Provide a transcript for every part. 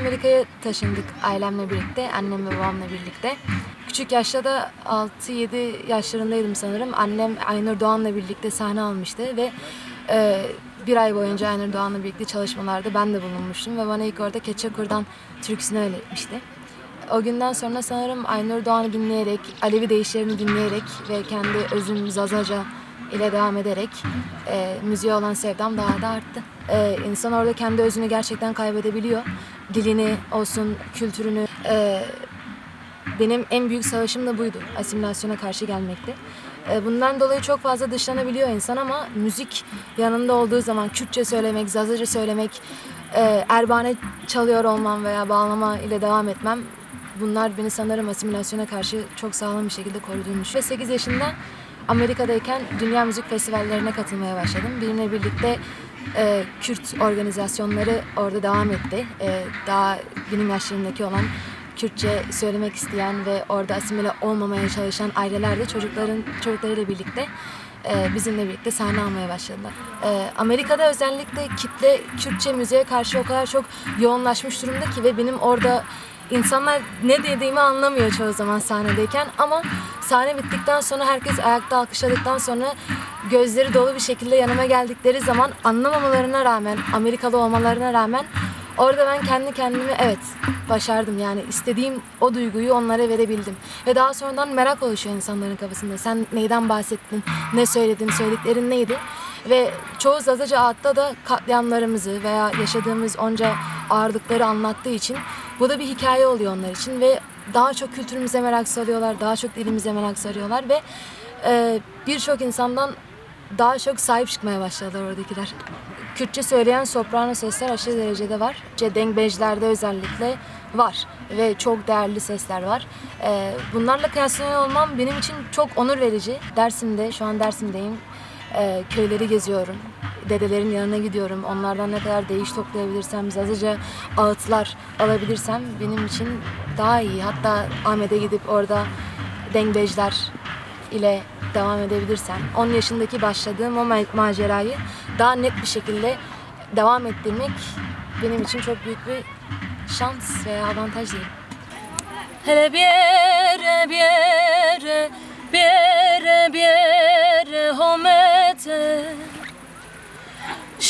Amerika'ya taşındık ailemle birlikte, annem ve babamla birlikte. Küçük yaşta da 6-7 yaşlarındaydım sanırım. Annem Aynur Doğan'la birlikte sahne almıştı ve e, bir ay boyunca Aynur Doğan'la birlikte çalışmalarda ben de bulunmuştum ve bana ilk orada Keçekur'dan türküsünü öğretmişti. O günden sonra sanırım Aynur Doğan'ı dinleyerek, Alevi deyişlerini dinleyerek ve kendi özüm Zazaca ile devam ederek e, müziğe olan sevdam daha da arttı. E, insan orada kendi özünü gerçekten kaybedebiliyor. Dilini olsun, kültürünü. E, benim en büyük savaşım da buydu. Asimilasyona karşı gelmekti. E, Bundan dolayı çok fazla dışlanabiliyor insan ama müzik yanında olduğu zaman Kürtçe söylemek, Zazaca söylemek, e, erbane çalıyor olmam veya bağlama ile devam etmem bunlar beni sanırım asimilasyona karşı çok sağlam bir şekilde koruduğunu düşünüyorum. 8 yaşında Amerika'dayken dünya müzik festivallerine katılmaya başladım. Benimle birlikte e, Kürt organizasyonları orada devam etti. E, daha benim yaşlarındaki olan Kürtçe söylemek isteyen ve orada asimile olmamaya çalışan aileler de çocukların çocuklarıyla birlikte e, bizimle birlikte sahne almaya başladılar. E, Amerika'da özellikle kitle Kürtçe müziğe karşı o kadar çok yoğunlaşmış durumda ki ve benim orada insanlar ne dediğimi anlamıyor çoğu zaman sahnedeyken ama sahne bittikten sonra herkes ayakta alkışladıktan sonra gözleri dolu bir şekilde yanıma geldikleri zaman anlamamalarına rağmen Amerikalı olmalarına rağmen Orada ben kendi kendime evet başardım yani istediğim o duyguyu onlara verebildim. Ve daha sonradan merak oluşuyor insanların kafasında. Sen neyden bahsettin, ne söyledin, söylediklerin neydi? Ve çoğu Zazaca Ağıt'ta da katliamlarımızı veya yaşadığımız onca ağırlıkları anlattığı için bu da bir hikaye oluyor onlar için ve daha çok kültürümüze merak sarıyorlar, daha çok dilimize merak sarıyorlar ve e, birçok insandan daha çok sahip çıkmaya başladılar oradakiler. Kürtçe söyleyen soprano sesler aşırı derecede var. Cedengbejlerde özellikle var ve çok değerli sesler var. Ee, bunlarla kıyaslanıyor olmam benim için çok onur verici. Dersim'de, şu an Dersim'deyim. Ee, köyleri geziyorum. Dedelerin yanına gidiyorum. Onlardan ne kadar değiş toplayabilirsem, zazıca ağıtlar alabilirsem benim için daha iyi. Hatta Ahmet'e gidip orada dengbejler ile devam edebilirsem 10 yaşındaki başladığım o ma- macerayı daha net bir şekilde devam ettirmek benim için çok büyük bir şans veya avantaj değil. Hele bir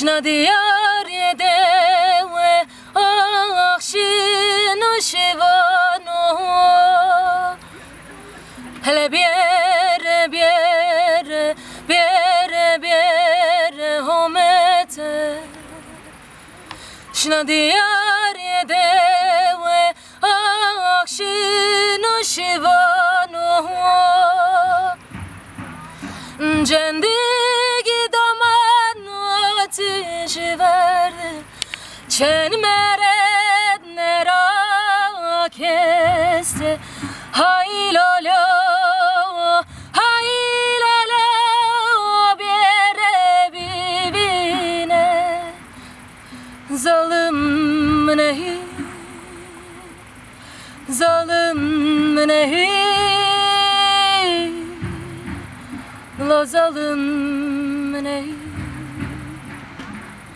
Şna diyar yede ve akşin şivano. Hele bir yere bir yere bir bir homete Şna diyar yede ve akşin şivano. Cendigi Çen meret nera kesti Hay lalo Hay lalo Bere bibine. Zalim nehi Zalim nehi. La zalim nehi